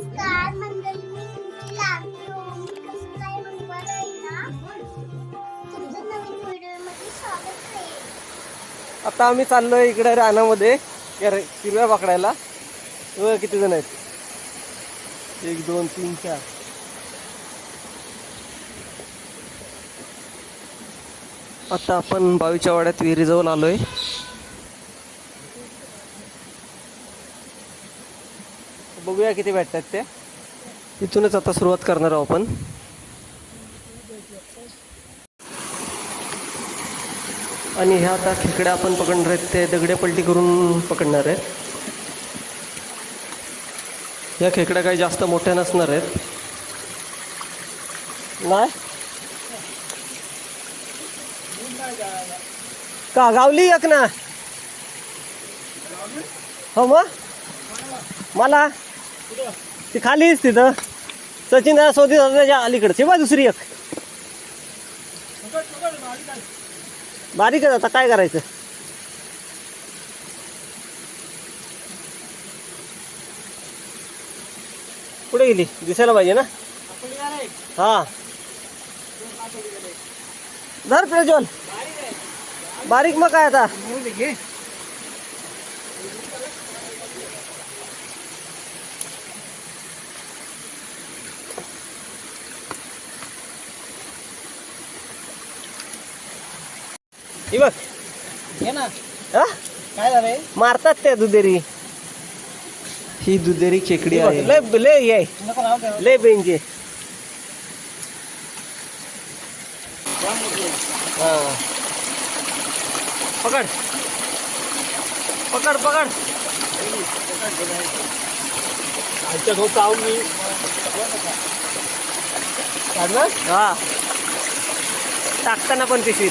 नमस्कार मंडळी मी तुमची लाडकी ओमी कसं काय आहे ना तुमचं नवीन व्हिडिओमध्ये स्वागत आहे आता आम्ही चाललोय इकडे रानामध्ये हिरव्या पकडायला. बघा किती जण आहेत. एक दोन तीन चार. आता आपण बावीच्या वाड्यात विहिरीजवळ आलोय. बघूया किती भेटतात ते. इथूनच आता सुरुवात करणार आहोत आपण. आणि ह्या आता खेकड्या आपण पकडणार आहेत ते दगडे पलटी करून पकडणार आहेत. या खेकड्या काही जास्त मोठ्या नसणार आहेत. नाही. का गावली एक ना? हो मग? मला? ती खालीच तिथं सचिन दादा सोदी त्याच्या अलीकडची बा दुसरी एक. बारीकच आता काय करायचं? कुठे गेली? दिसायला पाहिजे ना? हा. धर प्रज्वल बारीक मग काय आता? ही बघ. घे ना. हा? काय झालंय? मारतात त्या दुधेरी. ही दुधेरी खेकडी आहे. लय लय हे आहे. नको नाव ठेव. लय बेंचे हा. पकड. पकड पकड. आजच्या भाऊ चावून मी. काढलं हा. टाकताना पण पिशवीत.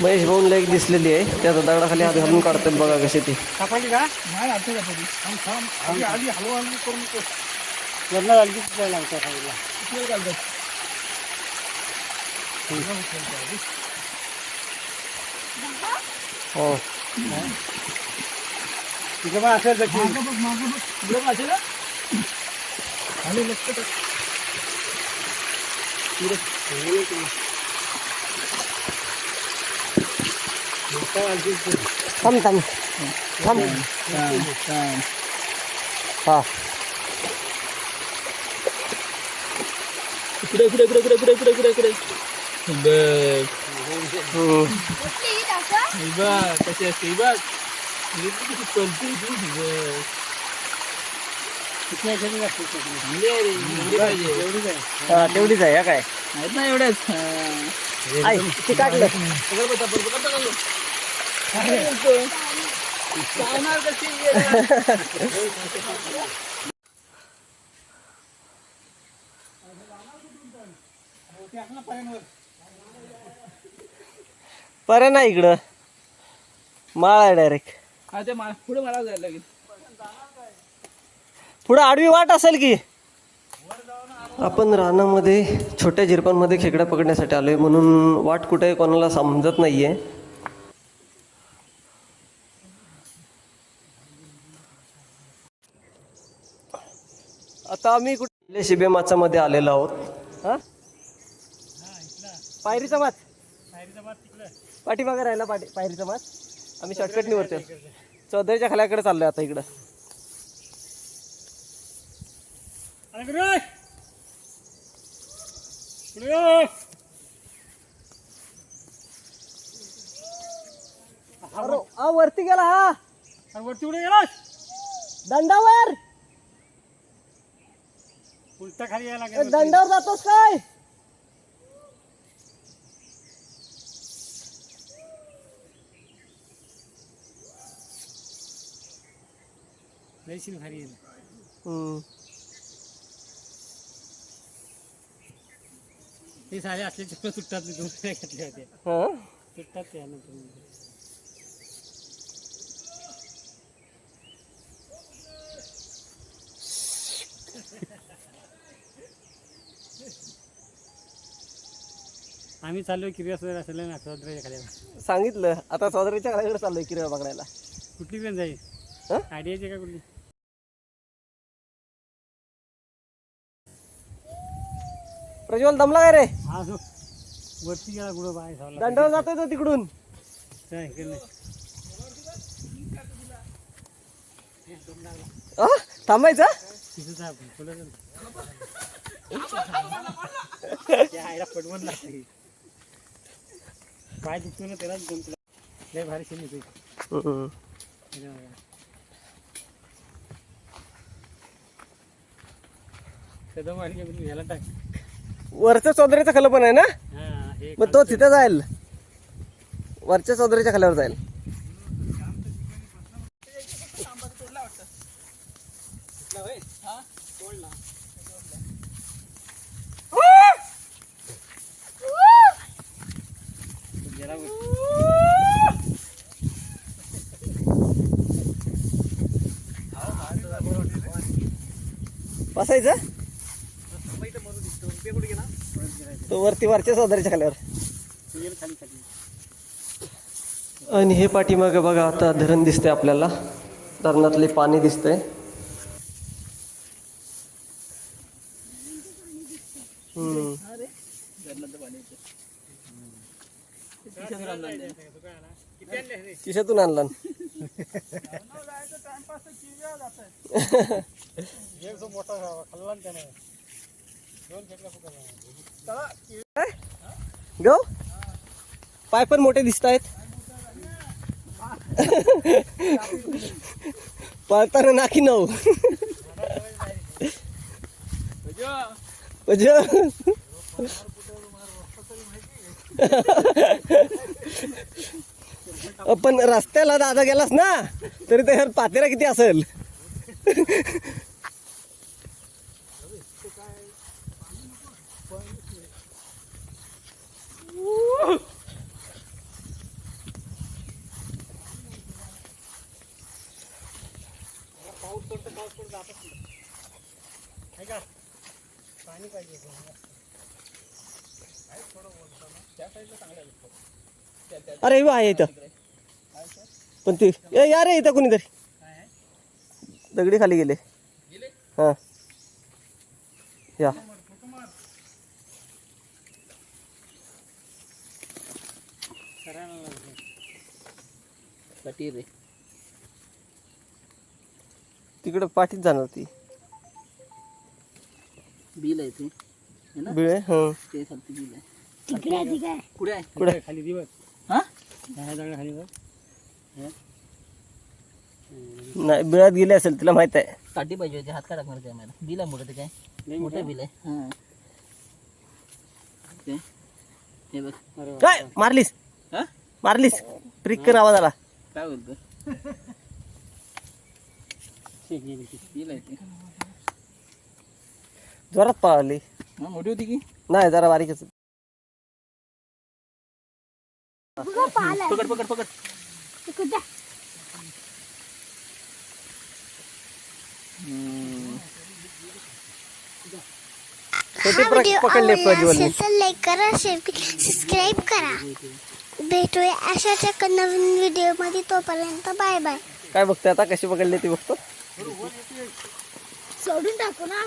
महेश भाऊनला एक दिसलेली आहे. त्या दगडाखाली हात घालून काढतात बघा कशी ती. सापडली का? नाही आमच्या सापडली थांब थांब. आधी आधी हलवा हलवी करून लागतं खायला. किती घालतात हो. तिथं पण असेल तर तिथं पण असेल ना? आणि लक्ष टाक. थांब थांब. थांब. हा. इकडे इकडे इकडे इकडे इकडे इकडे कशी असते बघ. किती पलते तेवढीच आहे काय? नाही एवढ्याच काढलं. पर ना इकडं. माळ डायरेक्ट पुढे मला जायला लागेल. पुढं आडवी वाट असेल की? आपण रानामध्ये छोट्या झिरपांमध्ये खेकडा पकडण्यासाठी आलो आहे म्हणून वाट कुठे कोणाला समजत नाही आहे आता आम्ही कुठे? शिबे माचामध्ये आलेलो आहोत. हा? पायरीचा माच. पाठीमागे राहिला पाठी पायरीचा माच. आम्ही शॉर्टकट निवडतो चौधरीच्या खाल्याकडे चाललोय आता इकडं. वरती गेला हा. अरे वरती उडे गेलास? दंडावर! उलटा खाली यायला लागेल दंडावर जातोस काय? लयशील भारी येईल. ते सारे असले चित्र सुटतात मी दोन घेतले होते. हा? सुटतात ते नंतर आम्ही चाललो किर्यासवर असेल ना समुद्राच्या खाली सांगितलं. आता चौधरीच्या घराकडे चाललोय किरवा बघायला. कुठली ट्रेन जाईल. हं? आयडियाची का कुठली? प्रज्वल दमला काय रे? हा जो. वरती गेला कुठं? बाय सावला दंडावर जातोय तो तिकडून. नाही. थांबायचं? तिथं जा आपण, पुढं चल. त्या आईला पटवून लागते पाय दुखतो ना त्यालाच जमतो लय भारी शेण येते. कदम ह्याला टाक. वरचं चौधरीचं खालं पण आहे ना? मग तो तिथे जाईल. वरच्या चौधरीच्या खाल्यावर जाईल. जरा बसायचं? तो वरती वरच्या चौधरीच्या खाल्यावर. आणि हे पाठीमागे बघा आता धरण दिसतंय आपल्याला. धरणातले पाणी दिसतंय. हम्म. आणला? एक जो मोठा खाल्ला ना त्याने दोन खेकडा पकडला गो. पाय पण मोठे दिसत आहेत पळताना नाकी नऊ. म्हणजे पण रस्त्याला दादा गेलास ना तरी त्याच्यावर पातेरा किती असेल? पाणी पाहिजे अरे वा आहे इथं. पण ती ए या रे इथं कोणीतरी दगडी खाली गेले. हा. या. तिकडं पाठीत जाणार ती. बिल आहे ते. बिळे हं. ते खालती बिल आहे. तिकडे ठीक आहे पुढे आहे? कुठे? खाली दिवस. हा? खाली नाही बिळात गेले असेल तिला माहीत आहे. काठी पाहिजे होती हात काढा मारते आम्हाला बिल आहे मोठं ते काय? मोठं बिल आहे. हा. ते हे बघ. काय? मारलीस? हा? मारलीस? प्रिकर आवाज आला काय बोलतो. बिल आहे ते. जोरात पळाली हा मोठी होती की? नाही जरा बारीकच. पकड पकड पकड. छोटी पकडले प्रज्वलने. लाईक करा शेअर सबस्क्राईब करा. भेटूया अशाच नवीन व्हिडिओमध्ये. तोपर्यंत बाय बाय काय बघते आता? कशी पकडली ती बघतो. सोडून टाकू ना.